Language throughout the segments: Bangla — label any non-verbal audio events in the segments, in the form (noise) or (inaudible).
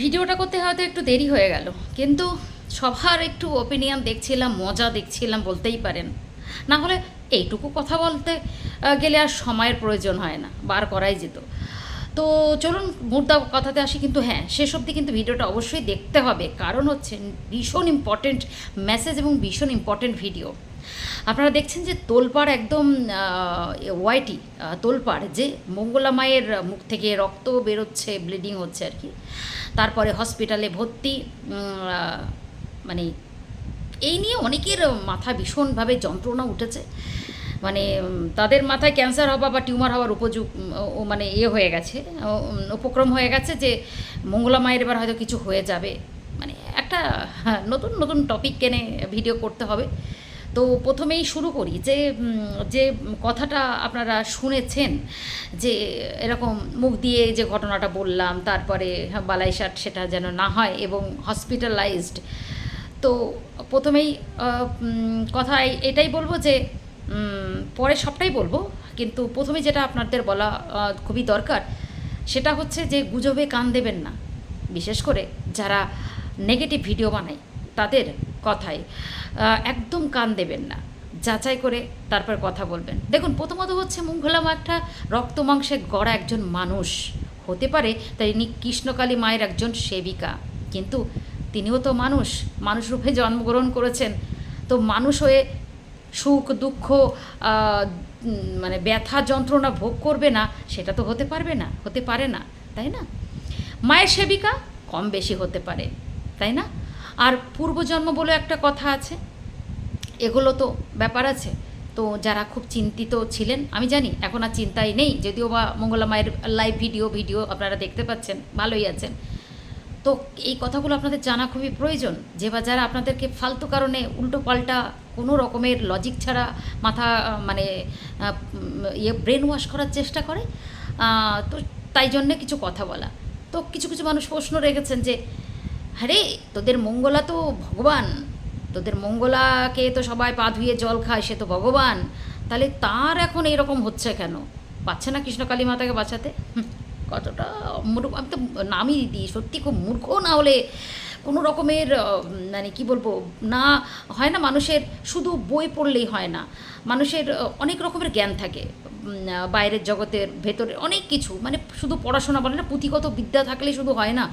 ভিডিওটা করতে হয়তো একটু দেরি হয়ে গেল, কিন্তু সবার একটু ওপিনিয়ন দেখছিলাম, মজা দেখছিলাম, বলতেই পারেন। না হলে এইটুকু কথা বলতে গেলে আর সময়ের প্রয়োজন হয় না, বার করাই যেত। তো চলুন মুদ্রা কথাতে আসি, কিন্তু হ্যাঁ শেষ অবধি কিন্তু ভিডিওটা অবশ্যই দেখতে হবে, কারণ হচ্ছে ভীষণ ইম্পর্টেন্ট মেসেজ এবং ভীষণ ইম্পর্টেন্ট ভিডিও আপনারা দেখছেন যে তোলপাড় একদম ওয়াইটি তোলপাড়, যে মঙ্গলা মায়ের মুখ থেকে রক্ত বেরোচ্ছে ব্লিডিং হচ্ছে আর কি। তারপরে হসপিটালে ভর্তি মানে এই নিয়ে অনেকের মাথা ভীষণভাবে যন্ত্রণা উঠেছে। মানে তাদের মাথায় ক্যান্সার হওয়া বা টিউমার হওয়ার উপযোগ মানে ইয়ে হয়ে গেছে উপক্রম হয়ে গেছে যে মঙ্গলা মায়ের এবার হয়তো কিছু হয়ে যাবে। মানে একটা নতুন নতুন টপিক কেনে ভিডিও করতে হবে। তো প্রথমেই শুরু করি যে যে কথাটা আপনারা শুনেছেন, যে এরকম মুখ দিয়ে যে ঘটনাটা বললাম, তারপরে বালাইশাট সেটা যেন না হয় এবং হসপিটালাইজড তো প্রথমেই কথা এটাই বলব যে পরে সবটাই বলব, কিন্তু প্রথমে যেটা আপনাদের বলা খুবই দরকার, সেটা হচ্ছে যে গুজবে কান দেবেন না। বিশেষ করে যারা নেগেটিভ ভিডিও বানায়, তাদের কথায় একদম কান দেবেন না। যাচাই করে তারপর কথা বলবেন। দেখুন, প্রথমত হচ্ছে মুঘলাম একটা রক্ত মাংসে গড়া একজন মানুষ হতে পারে, তাই ইনি কৃষ্ণকালী মায়ের একজন সেবিকা। কিন্তু তিনিও তো মানুষ মানুষ রূপে জন্মগ্রহণ করেছেন। তো মানুষ হয়ে সুখ, দুঃখ মানে ব্যথা, যন্ত্রণা ভোগ করবে না, সেটা তো হতে পারবে না, হতে পারে না, তাই না? মায়ের সেবিকা কম বেশি হতে পারে, তাই না? আর পূর্বজন্ম বলে একটা কথা আছে, এগুলো তো ব্যাপার আছে। তো যারা খুব চিন্তিত ছিলেন, আমি জানি, এখন আর চিন্তাই নেই, যদিও বা মঙ্গলা মায়ের লাইভ ভিডিও ভিডিও আপনারা দেখতে পাচ্ছেন, ভালোই আছেন। তো এই কথাগুলো আপনাদের জানা খুবই প্রয়োজন, যে বা যারা আপনাদেরকে ফালতু কারণে উল্টো পাল্টা কোনো রকমের লজিক ছাড়া মাথা মানে ইয়ে ব্রেন ওয়াশ করার চেষ্টা করে তো তাই জন্যে কিছু কথা বলা। তো কিছু কিছু মানুষ প্রশ্ন রেখেছেন যে আরে, তোদের মঙ্গলা তো ভগবান। তোদের মঙ্গলাকে তো সবাই পা ধুয়ে জল খায়, সে তো ভগবান। তাহলে তার এখন এরকম হচ্ছে কেন? পাচ্ছে না কৃষ্ণকালী মাতাকে বাঁচাতে? কতটা মূর্খ আমি তো নামই দিই, সত্যি খুব মূর্খ না হলে কোনো রকমের মানে কি বলব, না হয় না মানুষের শুধু বই পড়লেই হয় না। মানুষের অনেক রকমের জ্ঞান থাকে। বাইরের জগতের ভেতরে অনেক কিছু। মানে শুধু পড়াশোনা বলে না, পুঁথিগত বিদ্যা থাকলেই শুধু হয় না।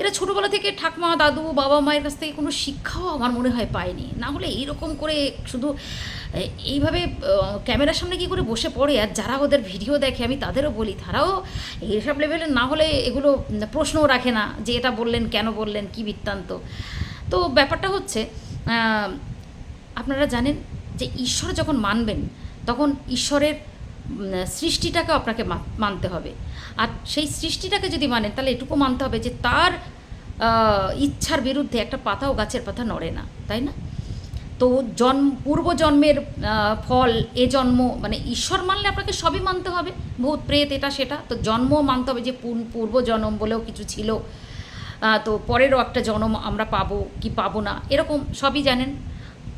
এরা ছোটোবেলা থেকে ঠাকমা, দাদু, বাবা মায়ের কাছ থেকে কোনো শিক্ষাও আমার মনে হয় পায়নি। না হলে এইরকম করে শুধু এইভাবে ক্যামেরার সামনে কি করে বসে পড়ে? আর যারা ওদের ভিডিও দেখে, আমি তাদেরও বলি, তারাও এইসব লেভেলের না হলে এগুলো প্রশ্নও রাখে না, যে এটা বললেন, কেন বললেন, কি বৃত্তান্ত। তো ব্যাপারটা হচ্ছে আপনারা জানেন যে ঈশ্বর যখন মানবেন, তখন ঈশ্বরের সৃষ্টিটাকে আপনাকে মানতে হবে। আর সেই সৃষ্টিটাকে যদি মানেন, তাহলে এটুকু মানতে হবে যে তার ইচ্ছার বিরুদ্ধে একটা পাতাও গাছের পাতা নড়ে না, তাই না? তো জন্ম, পূর্বজন্মের ফল, এ জন্ম মানে ঈশ্বর মানলে আপনাকে সবই মানতে হবে। ভূত, প্রেত, এটা, সেটা। তো জন্ম মানতে হবে যে পূর্ব পূর্বজন্ম বলেও কিছু ছিল। তো পরেরও একটা জন্ম আমরা পাবো কি পাবো না, এরকম সবই জানেন।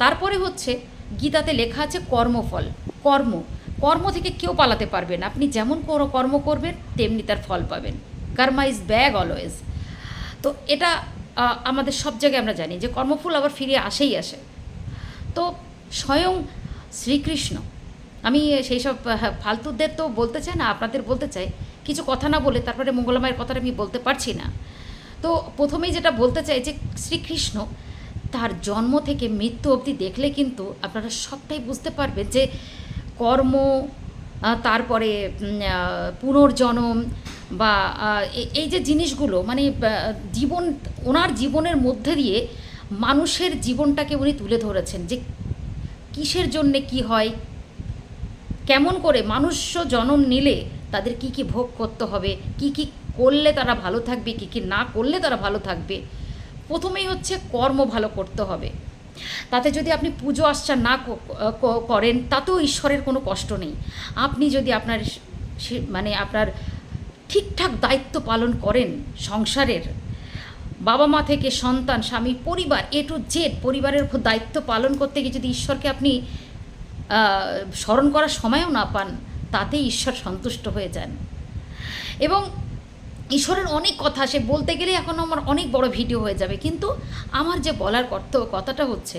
তারপরে হচ্ছে গীতাতে লেখা আছে কর্মফল। কর্ম কর্ম থেকে কেউ পালাতে পারবে না। আপনি যেমন কোনো কর্ম করবেন, তেমনি তার ফল পাবেন। কর্মা ইজ ব্যাগ অলওয়েজ তো এটা আমাদের সব জায়গায় আমরা জানি যে কর্মফল আবার ফিরে আসেই আসে। তো স্বয়ং শ্রীকৃষ্ণ, আমি সেই সব ফালতুদের তো বলতে চাই না, আপনাদের বলতে চাই, কিছু কথা না বলে তারপরে মঙ্গলমায়ের কথাটা আমি বলতে পারছি না। তো প্রথমেই যেটা বলতে চাই যে শ্রীকৃষ্ণ তার জন্ম থেকে মৃত্যু অবধি দেখলে কিন্তু আপনারা সবটাই বুঝতে পারবেন যে কর্ম তারপরে পুনর্জন্ম বা এই যে জিনিসগুলো মানে জীবন, ওনার জীবনের মধ্যে দিয়ে মানুষের জীবনটাকে উনি তুলে ধরেছেন যে কিসের জন্যে কি হয়, কেমন করে মানুষ জনম নিলে তাদের কি কি ভোগ করতে হবে, কি কি করলে তারা ভালো থাকবে, কি কি না করলে তারা ভালো থাকবে, প্রথমেই হচ্ছে কর্ম ভালো করতে হবে। তাতে যদি আপনি পুজো আশ্চা না করেন, তাতেও ঈশ্বরের কোনো কষ্ট নেই। আপনি যদি আপনার মানে আপনার ঠিকঠাক দায়িত্ব পালন করেন সংসারের, বাবা মা থেকে সন্তান, স্বামী, পরিবার এ টু জেড পরিবারের উপর দায়িত্ব পালন করতে গিয়ে যদি ঈশ্বরকে আপনি স্মরণ করার সময়ও না পান, তাতেই ঈশ্বর সন্তুষ্ট হয়ে যান। এবং ঈশ্বরের অনেক কথা, সে বলতে গেলে এখন আমার অনেক বড় ভিডিও হয়ে যাবে। কিন্তু আমার যে বলার কর্তব্য কথাটা হচ্ছে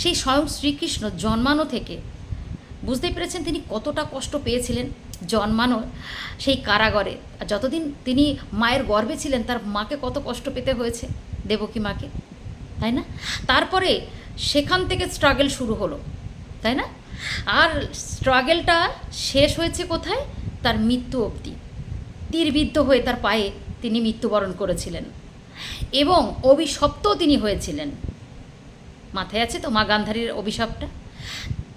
সেই স্বয়ং শ্রীকৃষ্ণ জন্মানো থেকে, বুঝতে পেরেছেন তিনি কতটা কষ্ট পেয়েছিলেন জন্মানো সেই কারাগারে। আর যতদিন তিনি মায়ের গর্বে ছিলেন, তার মাকে কত কষ্ট পেতে হয়েছে দেবকী মাকে, তাই না? তারপরে সেখান থেকে স্ট্রাগল শুরু হলো, তাই না? আর স্ট্রাগলটা শেষ হয়েছে কোথায়? তার মৃত্যু অবধি। তীরবিদ্ধ হয়ে তার পায়ে তিনি মৃত্যুবরণ করেছিলেন এবং অভিশপ্তও তিনি হয়েছিলেন। মাথায় আছে তো মা গান্ধারীর অভিশাপটা?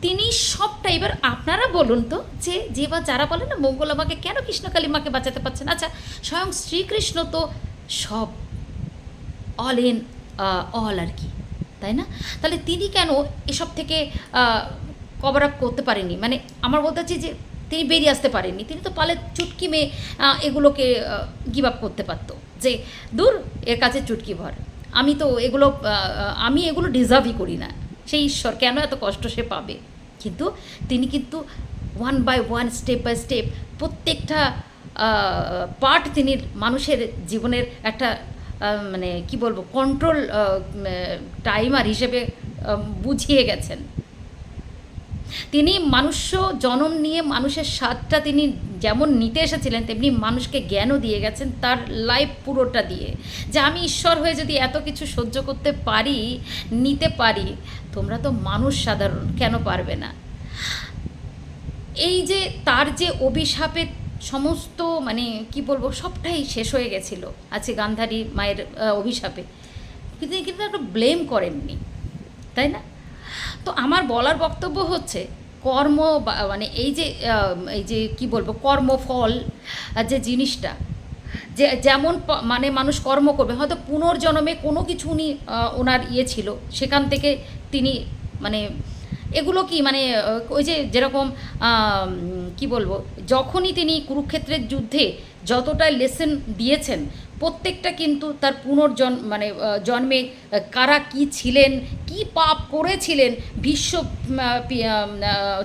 তিনি সবটা এবার আপনারা বলুন তো যে যে বা যারা বলেন না, মঙ্গলা মাকে কেন কৃষ্ণকালী মাকে বাঁচাতে পারছেন? আচ্ছা স্বয়ং শ্রীকৃষ্ণ তো সব অল ইন অল আর কি, তাই না? তাহলে তিনি কেন এসব থেকে কভার আপ করতে পারেননি? মানে আমার বলতে চাচ্ছি যে তিনি বেরিয়ে আসতে পারেননি। তিনি তো পালে চুটকি মেয়ে এগুলোকে গিভ আপ করতে পারতো যে, দূর, এর কাছে চুটকি ভর। আমি তো এগুলো আমি এগুলো ডিজার্ভই করি না। সেই ঈশ্বর, কেন এত কষ্ট সে পাবে? কিন্তু তিনি কিন্তু one by one step by step প্রত্যেকটা পার্ট তিনি মানুষের জীবনের একটা মানে কি বলব কন্ট্রোল টাইমার হিসেবে বুঝিয়ে গেছেন। তিনি মানুষ জনম নিয়ে মানুষের স্বাদটা তিনি যেমন নিতে এসেছিলেন, তেমনি মানুষকে জ্ঞানও দিয়ে গেছেন তার লাইফ পুরোটা দিয়ে। যে আমি ঈশ্বর হয়ে যদি এত কিছু সহ্য করতে পারি, নিতে পারি, তোমরা তো মানুষ সাধারণ, কেন পারবে না? এই যে তার যে অভিশাপে সমস্ত মানে কি বলব, সবটাই শেষ হয়ে গেছিল আছে গান্ধারী মায়ের অভিশাপে। কিন্তু কিন্তু একটা ব্লেম করেননি, তাই না? তো আমার বলার বক্তব্য হচ্ছে কর্ম মানে এই যে এই যে কি বলব, কর্মফল যে জিনিসটা, যে যেমন মানে মানুষ কর্ম করবে, হয়তো পুনর্জন্মে কোনো কিছু উনি ওনার ইয়ে ছিল, সেখান থেকে তিনি মানে এগুলো কি মানে ওই যে যেরকম কি বলব, যখনই তিনি কুরুক্ষেত্রের যুদ্ধে যতটা লেসন দিয়েছেন প্রত্যেকটা কিন্তু তার পুনর্জন মানে জন্মে কারা কি ছিলেন, কি পাপ করেছিলেন, বিশ্ব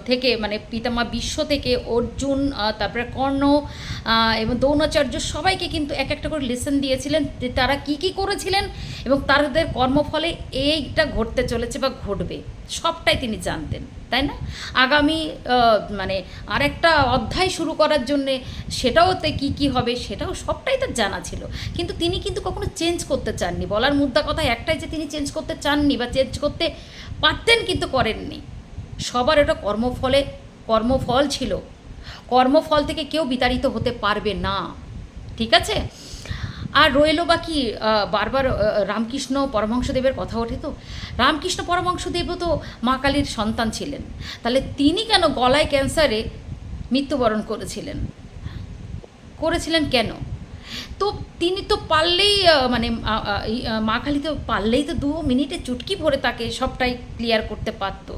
থেকে মানে পিতামা বিশ্ব থেকে, অর্জুন তারপরে কর্ণ এবং দ্রোণাচার্য সবাইকে কিন্তু এক একটা করে লেসন দিয়েছিলেন তারা কি কি করেছিলেন এবং তাদের কর্মফলে এইটা ঘটতে চলেছে বা ঘটবে। সবটাই তিনি জানতেন, তাই না? আগামী মানে আরেকটা অধ্যায় শুরু করার জন্যে সেটাও তে কী কী হবে সেটাও সবটাই তার জানা ছিল। কিন্তু তিনি কিন্তু কখনো চেঞ্জ করতে চাননি। বলার মুদ্রা কথা একটাই যে তিনি চেঞ্জ করতে চাননি বা চেঞ্জ করতে পারতেন কিন্তু করেননি। সবার এটা কর্মফলে, কর্মফল ছিল। কর্মফল থেকে কেউ বিতাড়িত হতে পারবে না। ঠিক আছে? আর রইল বাকি আহ, বারবার রামকৃষ্ণ পরমহংসদেবের কথা ওঠে তো? রামকৃষ্ণ পরমহংসদেবও তো মা কালীর সন্তান ছিলেন। তাহলে তিনি কেন গলায় ক্যান্সারে মৃত্যুবরণ করেছিলেন? করেছিলেন কেন? তো তিনি তো পারলেই মানে মা কালী তো পারলেই তো দু মিনিটে চুটকি ভরে তাকে সবটাই ক্লিয়ার করতে পারতো।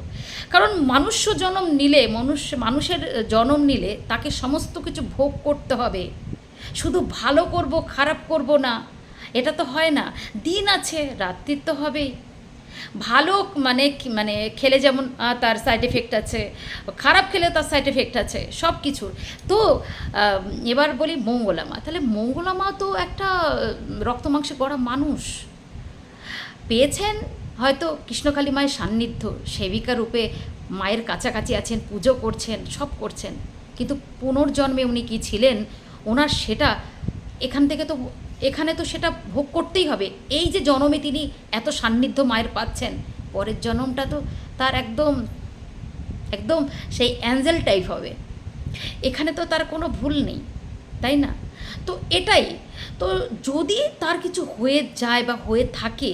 কারণ মনুষ্য জন্ম নিলে মানুষ মানুষের জন্ম নিলে তাকে সমস্ত কিছু ভোগ করতে হবে। শুধু ভালো করব, খারাপ করব না। এটা তো হয় না। দিন আছে, রাত্রির তো হবেই। ভালো মানে মানে খেলে যেমন তার সাইড এফেক্ট আছে, খারাপ খেলে তার সাইড এফেক্ট আছে, সব কিছুর। তো এবার বলি মঙ্গলামা। তাহলে মঙ্গলামা তো একটা রক্ত মাংসে গড়া মানুষ। পেয়েছেন হয়তো কৃষ্ণকালী মায়ের সান্নিধ্য, সেবিকা রূপে মায়ের কাছাকাছি আছেন, পুজো করছেন, সব করছেন। কিন্তু পুনর্জন্মে উনি কি ছিলেন? ওনার সেটা এখান থেকে তো, এখানে তো সেটা ভোগ করতেই হবে। এই যে জন্মে তিনি এত সান্নিধ্য মায়ের পাচ্ছেন, পরের জন্মটা তো তার একদম একদম সেই অ্যাঞ্জেল টাইপ হবে। এখানে তো তার কোনো ভুল নেই, তাই না? তো এটাই, তো যদি তার কিছু হয়ে যায় বা হয়ে থাকে,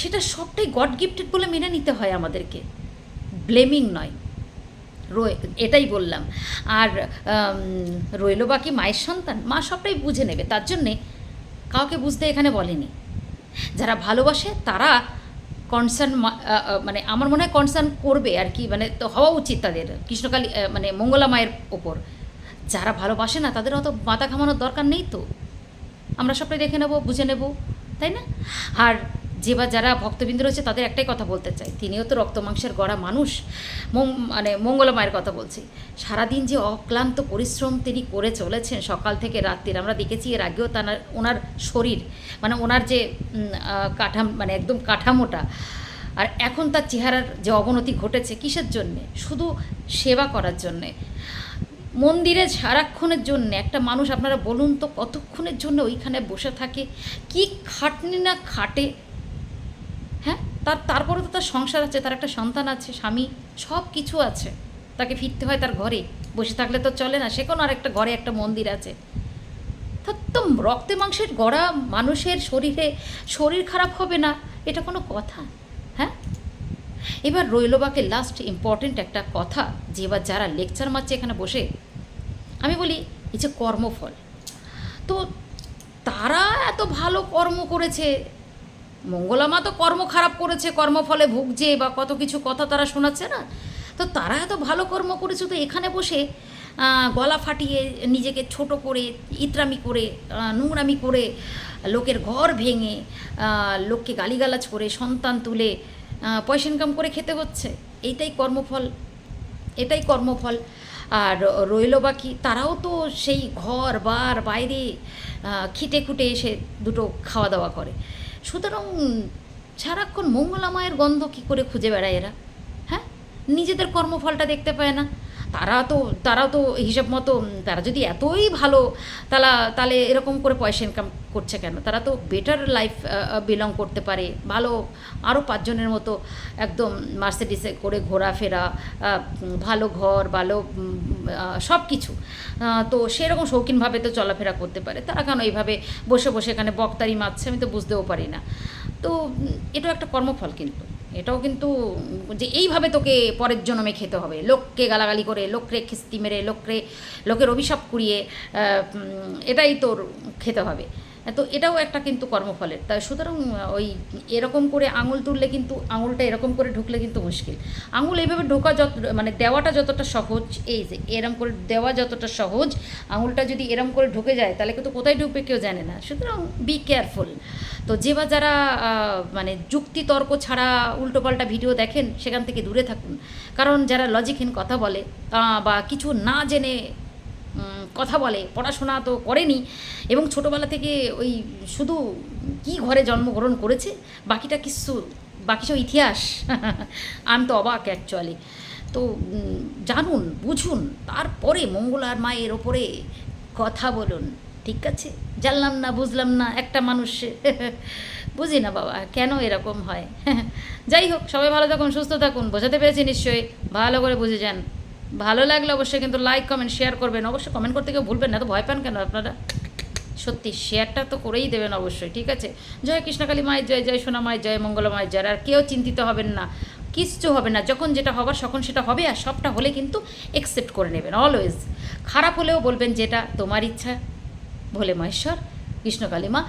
সেটা সবটাই গড গিফটেড বলে মেনে নিতে হয় আমাদেরকে। ব্লেমিং নয়। এটাই বললাম। আর রইল বাকি মায়ের সন্তান, মা সবটাই বুঝে নেবে, তার জন্যে কাউকে বুঝতে এখানে বলেনি। যারা ভালোবাসে তারা কনসার্ন মানে আমার মনে হয় কনসার্ন করবে আর কি মানে তো হওয়া উচিত তাদের, কৃষ্ণকালী মানে মঙ্গলা মায়ের ওপর। যারা ভালোবাসে না, তাদের অত মাথা ঘামানোর দরকার নেই তো। আমরা সবটাই দেখে নেব, বুঝে নেব, তাই না? আর যে বা যারা ভক্তবৃন্দ রয়েছে, তাদের একটাই কথা বলতে চাই। তিনিও তো রক্ত মাংসের গড়া মানুষ। মানে মঙ্গলা মায়ের কথা বলছি। সারাদিন যে অক্লান্ত পরিশ্রম তিনি করে চলেছেন, সকাল থেকে রাত্রির, আমরা দেখেছি এর আগেও তার ওনার শরীর মানে ওনার যে কাঠাম মানে একদম কাঠামোটা, আর এখন তার চেহারার যে অবনতি ঘটেছে কিসের জন্যে? শুধু সেবা করার জন্যে। মন্দিরে সারাক্ষণের জন্য, একটা মানুষ আপনারা বলুন তো কতক্ষণের জন্য ওইখানে বসে থাকে? কি খাটনি না খাটে তার তারপরে তো তার সংসার আছে, তার একটা সন্তান আছে, স্বামী সব কিছু আছে। তাকে ফিরতে হয় তার ঘরে। বসে থাকলে তো চলে না সে কোনো আর একটা ঘরে একটা মন্দির আছে। তা রক্তে মাংসের গড়া মানুষের শরীরে শরীর খারাপ হবে না, এটা কোনো কথা? হ্যাঁ? এবার রইল বাকি লাস্ট ইম্পর্টেন্ট একটা কথা, যে এবার যারা লেকচার মারছে এখানে বসে, আমি বলি, এই যে কর্মফল। তো তারা এত ভালো কর্ম করেছে মঙ্গলামা তো কর্ম খারাপ করেছে, কর্মফলে ভুগছে বা কত কিছু কথা তারা শোনাচ্ছে না। তো তারা এত ভালো কর্ম করেছে তো এখানে বসে গলা ফাটিয়ে নিজেকে ছোট করে, ইতরামি করে নোংরামি করে, লোকের ঘর ভেঙে লোককে গালিগালাজ করে, সন্তান তুলে পয়সা ইনকাম করে খেতে হচ্ছে। এইটাই কর্মফল, এটাই কর্মফল। আর রইল বাকি, তারাও তো সেই ঘর, বার, বাইরে খিটে খুটে এসে দুটো খাওয়া দাওয়া করে। সুতরাং সারাক্ষণ মঙ্গলামায়ের গন্ধ কী করে খুঁজে বেড়ায় এরা? হ্যাঁ? নিজেদের কর্মফলটা দেখতে পায় না। তারা তো তারা তো হিসাব মতো তারা যদি এতই ভালো তারা তাহলে এরকম করে পয়সা ইনকাম করছে কেন? তারা তো বেটার লাইফ বিলং করতে পারে। ভালো আরও পাঁচজনের মতো একদম মার্সিডিসে করে ঘোরাফেরা ভালো ঘর, ভালো সব কিছু তো সেরকম শৌখিনভাবে তো চলাফেরা করতে পারে। তারা কেন এইভাবে বসে বসে এখানে বক্তারি মারছে আমি তো বুঝতেও পারি না। তো এটাও একটা কর্মফল কিন্তু। এটাও কিন্তু যে এইভাবে তোকে পরের জন্মে খেতে হবে। লোককে গালাগালি করে, লোকরে খিস্তি মেরে, লোকরে, লোকের অভিশাপ কুড়িয়ে এটাই তোর খেতে হবে। তো এটাও একটা কিন্তু কর্মফলের। তাই সুতরাং ওই এরকম করে আঙুল তুললে কিন্তু আঙুলটা এরকম করে ঢুকলে কিন্তু মুশকিল। আঙুল এইভাবে ঢোকা যত মানে দেওয়াটা যতটা সহজ, এই যে এরম করে দেওয়া যতটা সহজ, আঙুলটা যদি এরম করে ঢুকে যায়, তাহলে কিন্তু কোথায় ঢুকবে কেউ জানে না। সুতরাং বি কেয়ারফুল তো যে বা যারা মানে যুক্তি তর্ক ছাড়া উল্টোপাল্টা ভিডিও দেখেন, সেখান থেকে দূরে থাকুন। কারণ যারা লজিকহীন কথা বলে বা কিছু না জেনে কথা বলে, পড়াশোনা তো করেনি এবং ছোটোবেলা থেকে ওই শুধু কি ঘরে জন্মগ্রহণ করেছে, বাকিটা কিছু, বাকি সব ইতিহাস। (laughs) আমি তো অবাক অ্যাকচুয়ালি তো জানুন, বুঝুন, তারপরে মঙ্গলার মায়ের ওপরে কথা বলুন, ঠিক আছে? জানলাম না, বুঝলাম না, একটা মানুষ। (laughs) বুঝি না বাবা, কেন এরকম হয়? (laughs) যাই হোক, সবাই ভালো থাকুন, সুস্থ থাকুন, বোঝাতে পেরেছি নিশ্চয়ই, ভালো করে বুঝে যান। ভালো লাগলে অবশ্যই কিন্তু লাইক কমেন্ট শেয়ার করবেন। অবশ্যই কমেন্ট করতে কেউ ভুলবেন না তো ভয় পান কেন আপনারা? সত্যি শেয়ারটা তো করেই দেবেন অবশ্যই, ঠিক আছে? জয় কৃষ্ণকালী মায়ের জয় জয় সোনা মায়ের জয় মঙ্গলা মায়ের জয় আর কেউ চিন্তিত হবেন না, কিচ্ছু হবে না, যখন যেটা হবার তখন সেটা হবে, আর সবটা হলে কিন্তু একসেপ্ট করে নেবেন অলওয়েজ খারাপ হলেও বলবেন যেটা তোমার ইচ্ছা, ভোলে মহেশ্বর, কৃষ্ণকালী মা,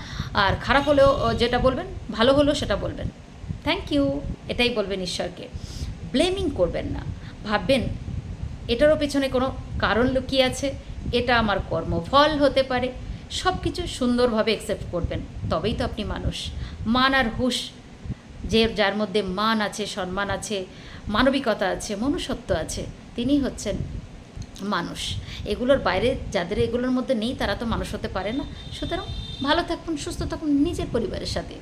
আর খারাপ হলেও যেটা বলবেন, ভালো হলেও সেটা বলবেন। থ্যাংক ইউ এটাই বলবেন ঈশ্বরকে। ব্লেমিং করবেন না, ভাববেন এটারও পেছনে কোনো কারণ লুকিয়ে আছে, এটা আমার কর্মফল হতে পারে। সব কিছু সুন্দরভাবে অ্যাকসেপ্ট করবেন, তবেই তো আপনি মানুষ। মান আর হুশ, যে যার মধ্যে মান আছে, সম্মান আছে, মানবিকতা আছে, মনুষ্যত্ব আছে, তিনি হচ্ছেন মানুষ। এগুলোর বাইরে যাদের এগুলোর মধ্যে নেই, তারা তো মানুষ হতে পারে না। সুতরাং ভালো থাকুন, সুস্থ থাকুন, নিজের পরিবারের সাথে।